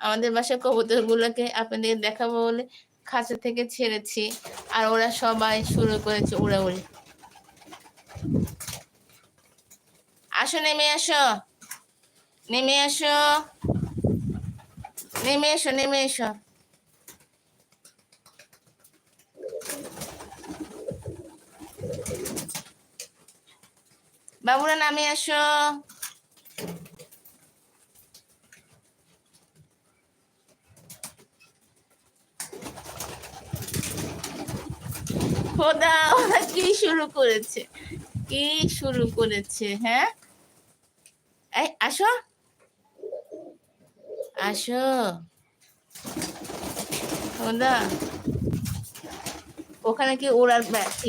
আমাদের বাসার কবুতরগুলোকে আপনাদের দেখাবো বলে খাঁচা থেকে ছেড়েছি। আর ওরা সবাই শুরু করেছে উড়াউড়ি। আসো, নেমে আসো। নেমে আসো। নেমে এসো নেমে এসো। বাবুরা, নামে আসো। খোদা, ওরা কি শুরু করেছে? কি শুরু করেছে হ্যাঁ? এই, আসো। আসো। খোদা। ওখানে কি ওড়ার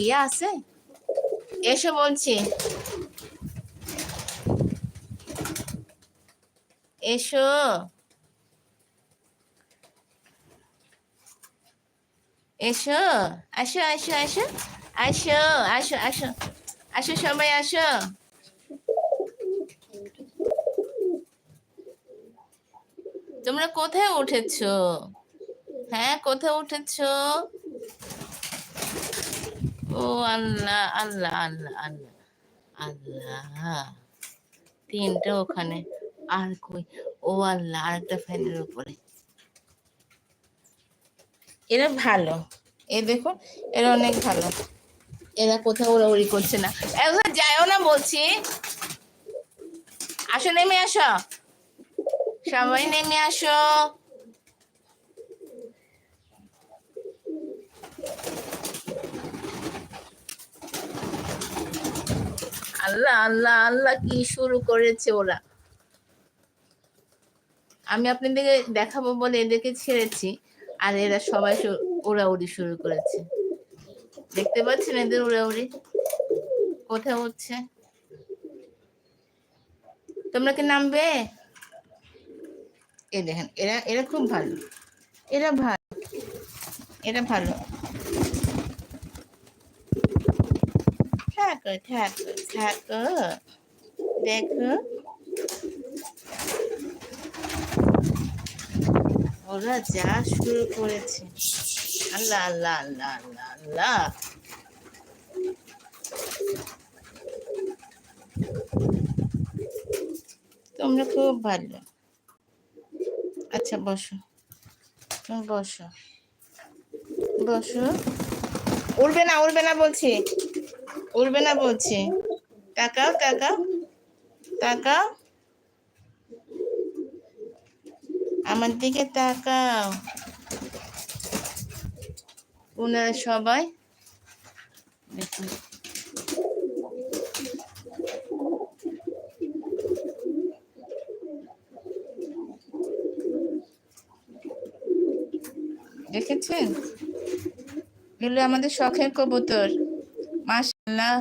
ইয়ে আছে? এসো বলছি। এসো। এসো আসো আসো আসো আসো আসো আসো আসো সবাই আসো তোমরা কোথায় উঠেছো? হ্যাঁ কোথায় উঠেছো? ও আল্লাহ আল্লাহ আল্লাহ আল্লাহ আল্লাহ। তিনটা ওখানে। আর কই? ও আল্লাহ, আরেকটা ফ্যানের উপরে। এরা ভালো। এ দেখুন, এরা অনেক ভালো। এরা কোথাও উড়াউড়ি করছে না। এখন যায়ও না বলছি। আসো, নেমে আসো। সবাই নেমে আসো। আল্লাহ আল্লাহ আল্লাহ, কি শুরু করেছে ওরা। আমি আপনাদেরকে দেখাবো বলে এদেরকে ছেড়েছি। আর এরা সবাই উড়াউড়ি শুরু করেছে। দেখতে পাচ্ছেন এদের উড়াউড়ি? কোথায় উঠছে তোমরা কি নামবে? এ দেখেন, এরা এরা খুব ভালো। এরা ভালো। এরা ভালো। থাকো থাকো থাকো দেখো। ওরা যা শুরু করেছে। আল্লাহ আল্লাহ আল্লাহ আল্লাহ আল্লাহ। তোমরা খুব ভালো। আচ্ছা বসো। তুমি বসো। বসো। উঠবে না উঠবে না বলছি। উঠবে না বলছি। তাকাও তাকাও। তাকাও। আমার দিকে তাকাও। ওনারা সবাই দেখুন। দেখেছেন? এগুলো আমাদের শখের কবুতর। মাশাল্লাহ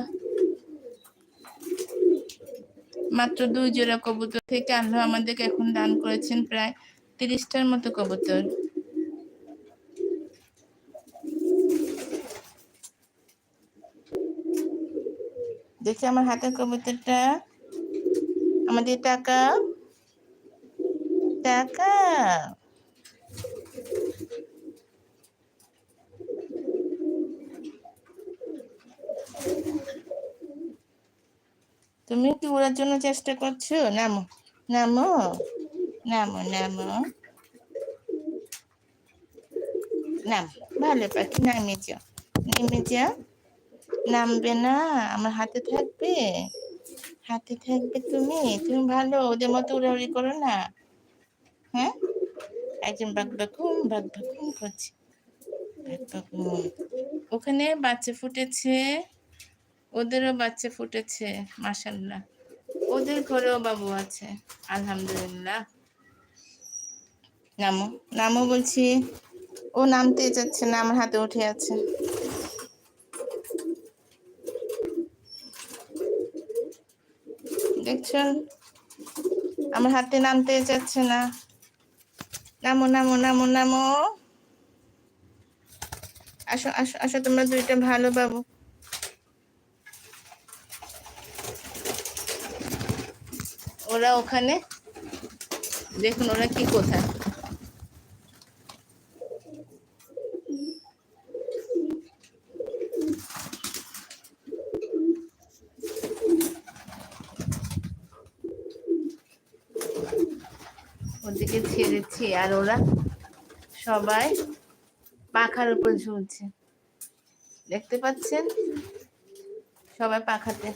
মাত্র দুই জোড়া কবুতর থেকে আল্লাহ আমাদেরকে এখন দান করেছেন প্রায় তিরিশটার মতো কবুতর। দেখি আমার হাতের কবুতরটা। আমাদের টাকা। টাকা। তুমি কি ওড়ার জন্য চেষ্টা করছ? নামো। নামো। নামো নামো নাম ভালো পাখি নামে যাও নেমে যাও নামবে না আমার হাতে থাকবে। হাতে থাকবে তুমি। তুমি ভালো, ওদের মতো উড়াউড়ি করো না। হ্যাঁ? একজন বাক বাকুম বাক বাকুম করছে। ওখানে বাচ্চা ফুটেছে। ওদেরও বাচ্চা ফুটেছে মাশাল্লাহ ওদের ঘরেও বাবু আছে, আলহামদুলিল্লাহ। নামো নামো বলছি, ও নামতে যাচ্ছে না, আমার হাতে উঠে আছে। দেখছ? আমার হাতে নামতে যাচ্ছে না। নামো নামো নামো নামো। আসো আসো আসো, তোমরা দুইটা ভালো বাবু ওরা ওখানে, দেখুন ওরা কি কোথায়। ওদিকে ছেড়েছি আর ওরা সবাই পাখার উপর ঝুলছে। দেখতে পাচ্ছেন? সবাই পাখাতে।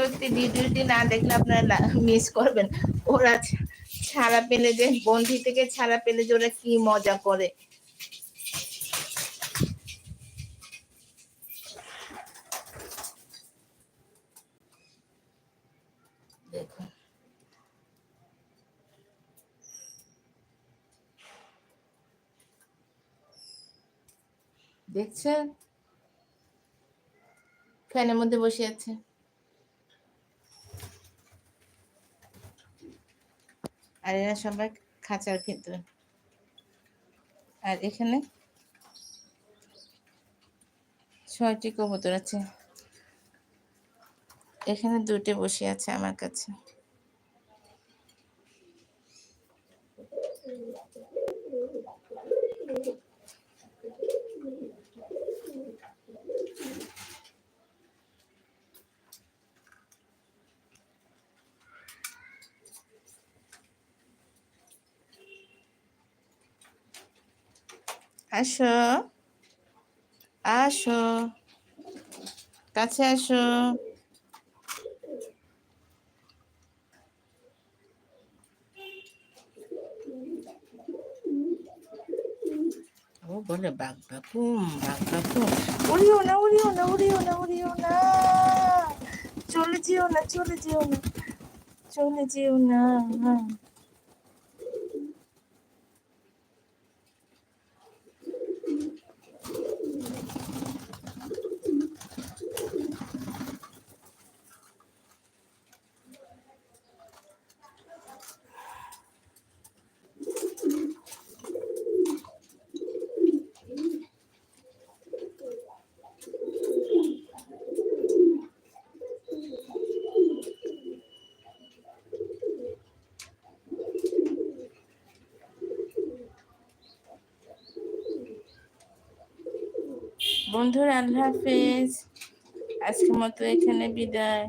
সত্যি ভিডিওটি না দেখলে আপনারা মিস করবেন। ওরা ছাড়া পেলে যে, বন্ধি থেকে ছাড়া পেলে যে ওরা কি মজা করে। দেখছেন? ফ্যানের মধ্যে বসে আছে। আর এরা সবাই খাঁচার ভিতর। আর এখানে ছয়টি কবুতর আছে। এখানে দুটি বসে আছে আমার কাছে। আসো। আসো। কাছে আসো। ও বলে বাঘ বাকুম বাঘ বাকুম উড়িও না উড়িও না উড়িও না উড়িও না। চলে যেও না চলে যেও না চলে যেও না। বন্ধুরা আল্লাহ হাফেজ। আজকের মতো এখানে বিদায়।